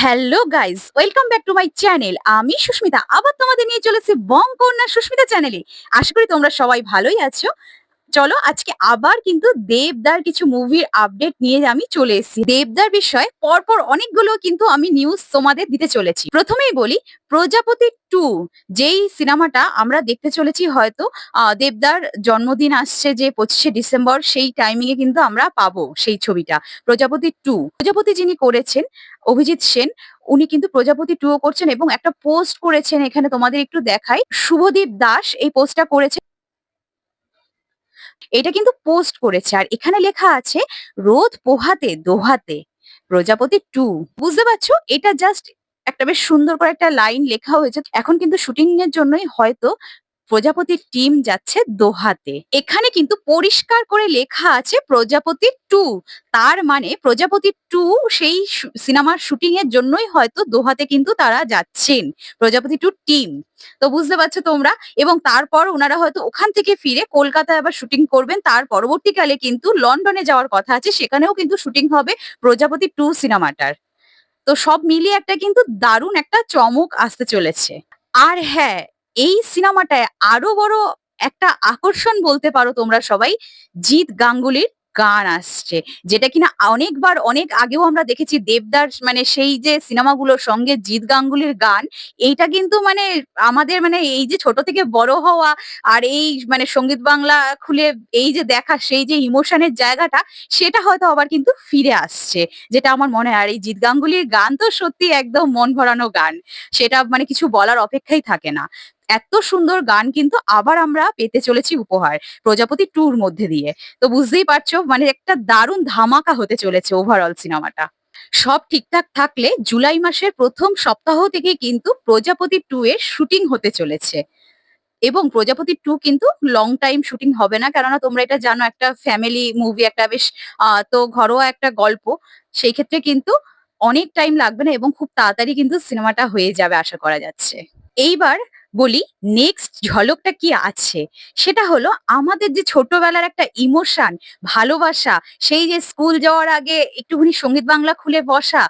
Hello guys welcome back to my channel আমি সুস্মিতা। আবার তোমাদের নিয়ে চলেছি বং কন্যা সুস্মিতা চ্যানেলে আশা করি তোমরা সবাই ভালোই আছো। চলো আজকে আবার কিন্তু দেবদার কিছু মুভির আপডেট নিয়ে আমি চলে এসেছি। দেবদার বিষয়ে পরপর অনেকগুলো কিন্তু আমি নিউজ তোমাদের দিতে চলেছি। প্রথমেই বলি, প্রজাপতি টু যেই সিনেমাটা আমরা দেখতে চলেছি হয়তো দেবদার জন্মদিন আসছে যে পঁচিশে ডিসেম্বর, সেই টাইমিং এ কিন্তু আমরা পাবো সেই ছবিটা। প্রজাপতি টু প্রজাপতি যিনি করেছেন, অভিজিৎ সেন, উনি কিন্তু প্রজাপতি টু করছেন এবং একটা পোস্ট করেছেন, এখানে তোমাদের একটু দেখাই। শুভদীপ দাস এই পোস্টটা করেছে। এটা কিন্তু পোস্ট করেছে। আর এখানে লেখা আছে, রোদ পোহাতে দোহাতে। প্রজাপতি টু বুঝতে পারছ? এটা জাস্ট একটা বেশ সুন্দর করে একটা লাইন লেখা হয়েছে। এখন কিন্তু শুটিং এর জন্যই হয়তো প্রজাপতির টিম যাচ্ছে দোহাতে। এখানে কিন্তু পরিষ্কার করে লেখা আছে প্রজাপতি টু তার মানে প্রজাপতি টু সেই সিনেমার শুটিং এর জন্যই হয়তো দোহাতে কিন্তু তারা যাচ্ছেন প্রজাপতি টু টিম তো বুঝতে পারছ তোমরা? এবং তারপর ওনারা হয়তো ওখান থেকে ফিরে কলকাতায় আবার শুটিং করবেন। তার পরবর্তীকালে কিন্তু লন্ডনে যাওয়ার কথা আছে, সেখানেও কিন্তু শুটিং হবে প্রজাপতি টু সিনেমাটার তো সব মিলিয়ে একটা কিন্তু দারুণ একটা চমক আসতে চলেছে। আর হ্যাঁ এই সিনেমাটায় আরও বড় একটা আকর্ষণ বলতে পারো তোমরা সবাই, জিৎ গাঙ্গুলির গান আসছে। যেটা কিনা অনেকবার, অনেক আগেও আমরা দেখেছি দেবদার মানে সেই যে সিনেমাগুলোর সঙ্গে জিৎ গাঙ্গুলির গান, এইটা কিন্তু মানে আমাদের মানে এই যে ছোট থেকে বড় হওয়া আর এই মানে সংগীত বাংলা খুলে এই যে দেখা, সেই যে ইমোশনের জায়গাটা, সেটা হয়তো আবার কিন্তু ফিরে আসছে। যেটা আমার মনে হয়, আর এই জিৎ গাঙ্গুলির গান তো সত্যি একদম মন ভরানো গান। সেটা মানে কিছু বলার অপেক্ষাই থাকে না। এত সুন্দর গান কিন্তু আবার আমরা পেতে চলেছি উপহার প্রজাপতি টুর মধ্যে দিয়ে। তো বুঝতেই পারছ মানে একটা দারুণ ধামাকা হতে চলেছে ওভারঅল সিনেমাটা সব ঠিকঠাক থাকলে জুলাই মাসের প্রথম সপ্তাহ থেকে কিন্তু প্রজাপতি টু এর শুটিং হতে চলেছে। এবং প্রজাপতি টু কিন্তু লং টাইম শুটিং হবে না, কেননা তোমরা এটা জানো, একটা ফ্যামিলি মুভি একটা বেশ তো ঘরোয়া একটা গল্প। সেই ক্ষেত্রে কিন্তু অনেক টাইম লাগবে না এবং খুব তাড়াতাড়ি কিন্তু সিনেমাটা হয়ে যাবে, আশা করা যাচ্ছে। এইবার বলি নেক্সট ঝলকটা কি আছে? সেটা হলো আমাদের যে ছোটবেলার একটা ইমোশন ভালোবাসা, সেই যে স্কুল যাওয়ার আগে একটুখানি সংগীত বাংলা খুলে বসা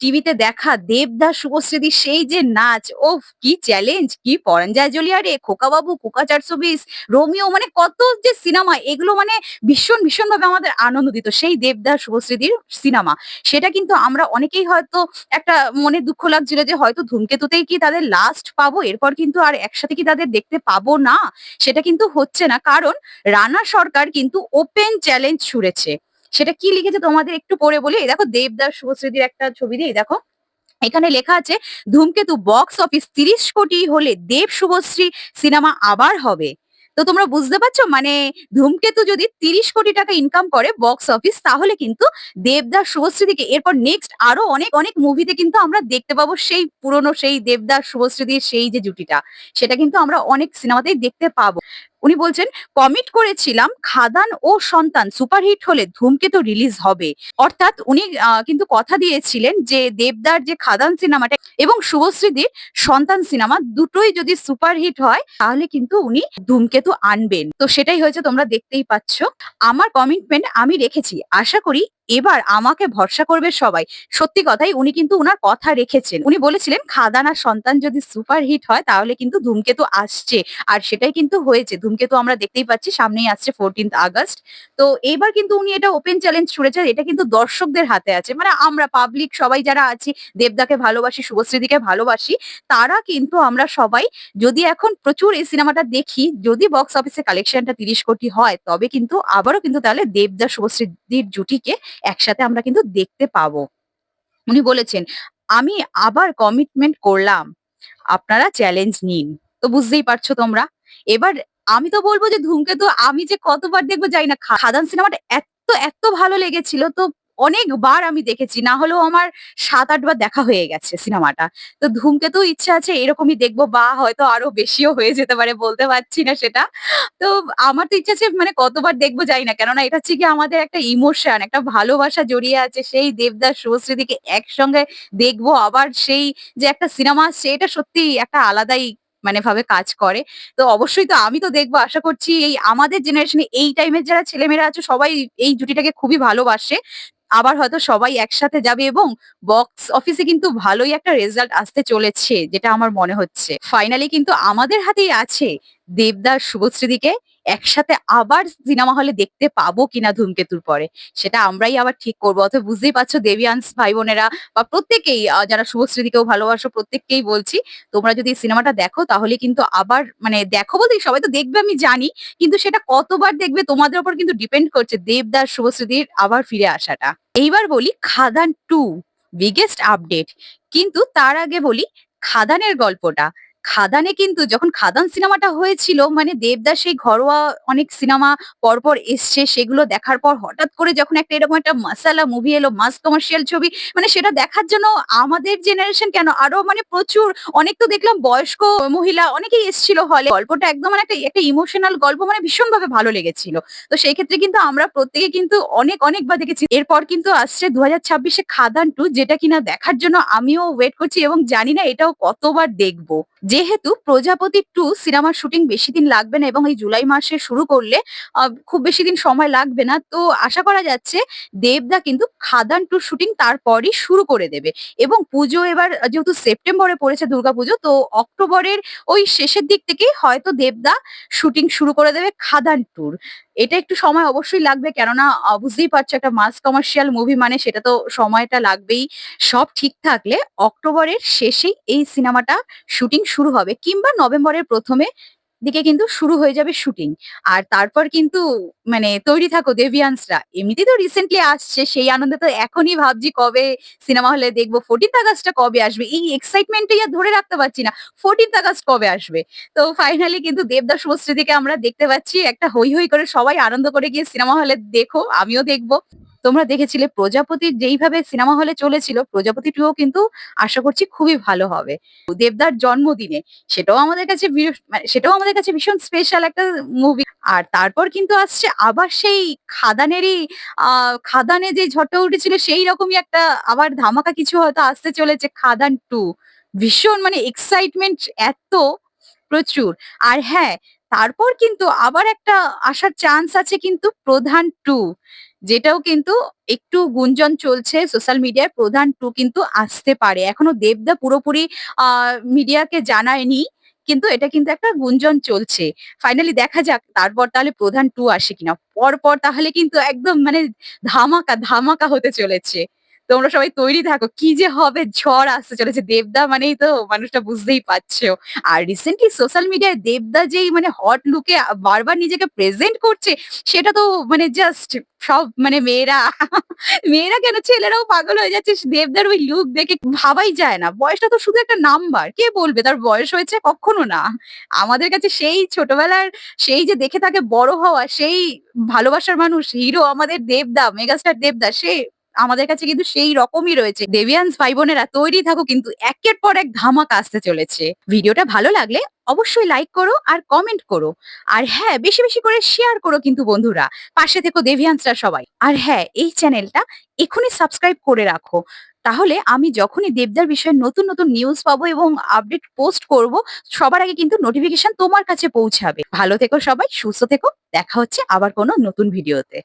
টিভিতে দেখা দেবদাস শুভশ্রীদির সেই যে নাচ ও কি চ্যালেঞ্জ কি পরঞ্জয় জলিয়া রে খোকা বাবু খোকা চারশো বিশ, রোমিও মানে কত যে সিনেমা এগুলো মানে ভীষণ ভীষণ ভাবে আমাদের আনন্দ দিত সেই দেবদাস শুভশ্রীদির সিনেমা সেটা কিন্তু আমরা অনেকেই হয়তো একটা মনে দুঃখ লাগছিল যে হয়তো ধূমকেতুতেই কি তাদের লাস্ট পাবো, এরপর কিন্তু আর একসাথে কি তাদের দেখতে পাবো না? সেটা কিন্তু হচ্ছে না, কারণ রানা সরকার কিন্তু ওপেন চ্যালেঞ্জ ছুড়েছে। সেটা কি লিখেছে তোমাদের একটু পড়ে বলি? দেখো, দেবদাস শুভশ্রীদির একটা ছবি দিয়ে দেখো। এখানে লেখা আছে, ধূমকেতু বক্স অফিস তিরিশ কোটি হলে দেব শুভশ্রী সিনেমা আবার হবে। তো তোমরা বুঝতে পারছ? মানে ধূমকেতু যদি তিরিশ কোটি টাকা ইনকাম করে বক্স অফিস তাহলে কিন্তু দেবদাস শুভশ্রীদিকে এরপর নেক্সট আরও অনেক অনেক মুভিতে কিন্তু আমরা দেখতে পাবো সেই পুরনো, সেই দেবদাস শুভশ্রীদির সেই যে জুটিটা, সেটা কিন্তু আমরা অনেক সিনেমাতেই দেখতে পাবো। উনি বলছেন কমিট করেছিলাম খাদান ও সন্তান সুপারহিট হলে ধূমকেতু রিলিজ হবে। অর্থাৎ উনি কিন্তু কথা দিয়েছিলেন যে দেবদার যে খাদান সিনেমাটা এবং শুভশ্রীদির সন্তান সিনেমা দুটোই যদি সুপারহিট হয়, তাহলে কিন্তু উনি ধূমকেতু আনবেন। তো সেটাই হয়েছে, তোমরা দেখতেই পাচ্ছ। আমার কমিটমেন্ট আমি রেখেছি। আশা করি এবার আমাকে ভরসা করবে সবাই। সত্যি কথাই উনি কিন্তু উনার কথা রেখেছেন। উনি বলেছিলেন, খাদান সন্তান যদি সুপার হিট হয়, তাহলে কিন্তু ধূমকেতু আসছে। আর সেটাই কিন্তু হয়েছে। ধূমকেতু আমরা দেখতেই পাচ্ছি, সামনেই আসছে ফোরটিন্থ আগস্ট। তো এবার কিন্তু উনি এটা ওপেন চ্যালেঞ্জ ছুড়েছেন এটা কিন্তু দর্শকদের হাতে আছে। মানে আমরা পাবলিক সবাই যারা আছি, দেবদাকে ভালোবাসি, শুভশ্রীদিকে ভালোবাসি, তারা কিন্তু আমরা সবাই যদি এখন প্রচুর এই সিনেমাটা দেখি, যদি বক্স অফিসে কালেকশনটা তিরিশ কোটি হয়, তবে কিন্তু আবারও কিন্তু তাহলে দেবদা, শুভশ্রীদির জুটিকে একসাথে আমরা কিন্তু দেখতে পাবো। উনি বলেছেন, আমি আবার কমিটমেন্ট করলাম। আপনারা চ্যালেঞ্জ নিন। তো বুঝতেই পারছ তোমরা? এবার আমি তো বলব যে ধূমকেতু, আমি যে কতবার দেখব যাই না। খাদান সিনেমাটা এত এত ভালো লেগেছিল, তো অনেকবার আমি দেখেছি, না হলেও আমার সাত আটবার দেখা হয়ে গেছে সিনেমাটা। তো ধূমকেতু ইচ্ছা আছে, এরকমই দেখব, বা হয়তো আরও বেশিও হয়ে যেতে পারে, বলতে পারছি না সেটা। তো আমার তো ইচ্ছা আছে মানে কতবার দেখব যাই না, কেননা এটা হচ্ছে কি আমাদের একটা ইমোশন একটা ভালোবাসা জড়িয়ে আছে, সেই দেবদাস শুভশ্রীদিকে একসঙ্গে দেখব, আবার সেই যে একটা সিনেমা এটা সত্যি একটা আলাদাই মানে ভাবে কাজ করে। তো অবশ্যই তো আমি তো দেখব, আশা করছি এই আমাদের জেনারেশনে এই টাইমের যারা ছেলেমেয়েরা আছে, সবাই এই জুটিটাকে খুবই ভালোবাসে। আবার হয়তো সবাই একসাথে যাবে এবং বক্স অফিসে কিন্তু ভালোই একটা রেজাল্ট আসতে চলেছে যেটা আমার মনে হচ্ছে। ফাইনালি কিন্তু আমাদের হাতেই আছে দেবদাস, শুভশ্রীদিকে একসাথে আবার সিনেমা হলে দেখতে পাবো কিনা 'ধূমকেতুর' পরে। সেটা আমরাই আবার ঠিক করব অতএব বুঝতেই পারছ দেবিয়ান্স ভাই-বোনেরা বা প্রত্যেকেই যারা শুভশ্রীদিকেও ভালোবাসো প্রত্যেককেই বলছি, তোমরা যদি সিনেমাটা দেখো তাহলে কিন্তু আবার মানে দেখো বলতে সবাই তো দেখবে আমি জানি। কিন্তু সেটা কতবার দেখবে তোমাদের উপর কিন্তু ডিপেন্ড করছে দেবদাস, শুভশ্রীদির আবার ফিরে আসাটা। এইবার বলি 'খাদান টু বিগেস্ট আপডেট। কিন্তু তার আগে বলি 'খাদানের' গল্পটা। 'খাদানে' কিন্তু যখন 'খাদান' সিনেমাটা হয়েছিল মানে দেবদাস সেই ঘরোয়া অনেক সিনেমা পরপর এসছে সেগুলো দেখার পর হঠাৎ করে যখন একটা এরকম একটা মাসালা মুভি এলো, মাস কমার্শিয়াল ছবি মানে সেটা দেখার জন্য আমাদের জেনারেশন কেন আরও মানে প্রচুর অনেক তো দেখলাম বয়স্ক মহিলা অনেকেই এসছিল হলে। গল্পটা একদম মানে একটা একটা ইমোশনাল গল্প মানে ভীষণভাবে ভালো লেগেছিল। তো সেই ক্ষেত্রে কিন্তু আমরা প্রত্যেকে কিন্তু অনেক, অনেকবার দেখেছি। এরপর কিন্তু আসছে ২০২৬ ছাব্বিশে 'খাদান টু যেটা কিনা দেখার জন্য আমিও ওয়েট করছি এবং জানি না এটাও কতবার দেখব। যেহেতু 'প্রজাপতি টু সিনেমার শুটিং বেশি দিন লাগবে না এবং এই জুলাই মাসে শুরু করলে খুব বেশিদিন সময় লাগবে না। তো আশা করা যাচ্ছে দেবদা কিন্তু 'খাদান 2' শুটিং তারপরই শুরু করে দেবে এবং পুজো এবার যেহেতু সেপ্টেম্বরে পড়েছে দুর্গাপুজো, তো অক্টোবরের ওই শেষের দিক থেকেই হয়তো দেবদা শুটিং শুরু করে দেবে 'খাদান টুর এটা একটু সময় অবশ্যই লাগবে, কেননা বুঝতেই পারছ একটা মাস কমার্শিয়াল মুভি মানে সেটা তো সময়টা লাগবেই। সব ঠিক থাকলে অক্টোবরের শেষেই এই সিনেমাটা শুটিং শুরু হবে কিংবা নভেম্বরের প্রথমে দিকে কিন্তু শুরু হয়ে যাবে শুটিং। আর তারপর কিন্তু মানে তৈরি থাকো দেবিয়ান্সরা। এমনিতেই তো রিসেন্টলি আসছে সেই আনন্দে তো এখনই ভাবছি কবে সিনেমা হলে দেখব 14th আগস্টটা কবে আসবে? এই এক্সাইটমেন্টটাই আর ধরে রাখতে পারছি না। 14th আগস্ট কবে আসবে? তো ফাইনালি কিন্তু দেবদাস শুভশ্রীদিকে আমরা দেখতে পাচ্ছি একটা হৈ, হৈ করে সবাই আনন্দ করে গিয়ে সিনেমা হলে দেখো, আমিও দেখব। তোমরা দেখেছিলে 'প্রজাপতি' যেইভাবে সিনেমা হলে চলেছিল 'প্রজাপতি 2' ও কিন্তু আশা করছি খুবই ভালো হবে। দেবদার জন্মদিনে সেটাও আমাদের কাছে মানে সেটাও আমাদের কাছে ভীষণ স্পেশাল একটা মুভি। আর তারপর কিন্তু আসছে আবার সেই 'খাদানেরই' আ 'খাদানে' যে ঝড়টা উঠেছিল সেই রকমই একটা আবার ধামাকা কিছু হয়তো আসতে চলেছে 'খাদান টু ভীষণ মানে এক্সাইটমেন্ট এত প্রচুর। আর হ্যাঁ, তারপর কিন্তু আবার একটা আসার চান্স আছে কিন্তু 'প্রধান 2' যেটাও কিন্তু একটু গুঞ্জন চলছে সোশ্যাল মিডিয়ায় 'প্রধান টু কিন্তু আসতে পারে। এখনও দেবদা পুরোপুরি মিডিয়াকে জানায়নি। কিন্তু এটা কিন্তু একটা গুঞ্জন চলছে। ফাইনালি দেখা যাক তারপর তাহলে 'প্রধান টু আসে কিনা। পরপর তাহলে কিন্তু একদম মানে ধামাকা, ধামাকা হতে চলেছে। তোমরা সবাই তৈরি থাকো। কি যে হবে ঝড় আসতে চলেছে। দেবদা মানেই তো মানুষটা বুঝতেই পারছ। আর রিসেন্টলি সোশ্যাল মিডিয়ায় দেবদা যেই মানে হট লুকে বারবার নিজেকে প্রেজেন্ট করছে সেটা তো মানে জাস্ট সব মানে মেয়েরা, মেয়েরা কেন ছেলেরাও পাগল হয়ে যাচ্ছে দেবদার ওই লুক দেখে ভাবাই যায় না। বয়সটা তো শুধু একটা নাম্বার। কে বলবে তার বয়স হয়েছে? কক্ষনো না। আমাদের কাছে সেই ছোটবেলার সেই যে দেখে তাকে বড় হওয়া সেই ভালোবাসার মানুষ হিরো আমাদের দেবদা, মেগাস্টার দেবদা সে আমাদের কাছে কিন্তু সেই রকমই রয়েছে। দেবিয়ান্স ভাই-বোনেরা তৈরি থাকো কিন্তু একের পর এক ধামাক আসতে চলেছে। ভিডিওটা ভালো লাগলে অবশ্যই লাইক করো আর কমেন্ট করো। আর হ্যাঁ, বেশি, বেশি করে শেয়ার করো কিন্তু বন্ধুরা। পাশে থেকো দেবিয়ান্সরা সবাই। আর হ্যাঁ, এই চ্যানেলটা এখনই সাবস্ক্রাইব করে রাখো। তাহলে আমি যখনই দেবদার বিষয়ে নতুন, নতুন নিউজ পাবো এবং আপডেট পোস্ট করব সবার আগে কিন্তু নোটিফিকেশন তোমার কাছে পৌঁছাবে। ভালো থেকো সবাই, সুস্থ থেকো। দেখা হচ্ছে আবার কোনো নতুন ভিডিওতে।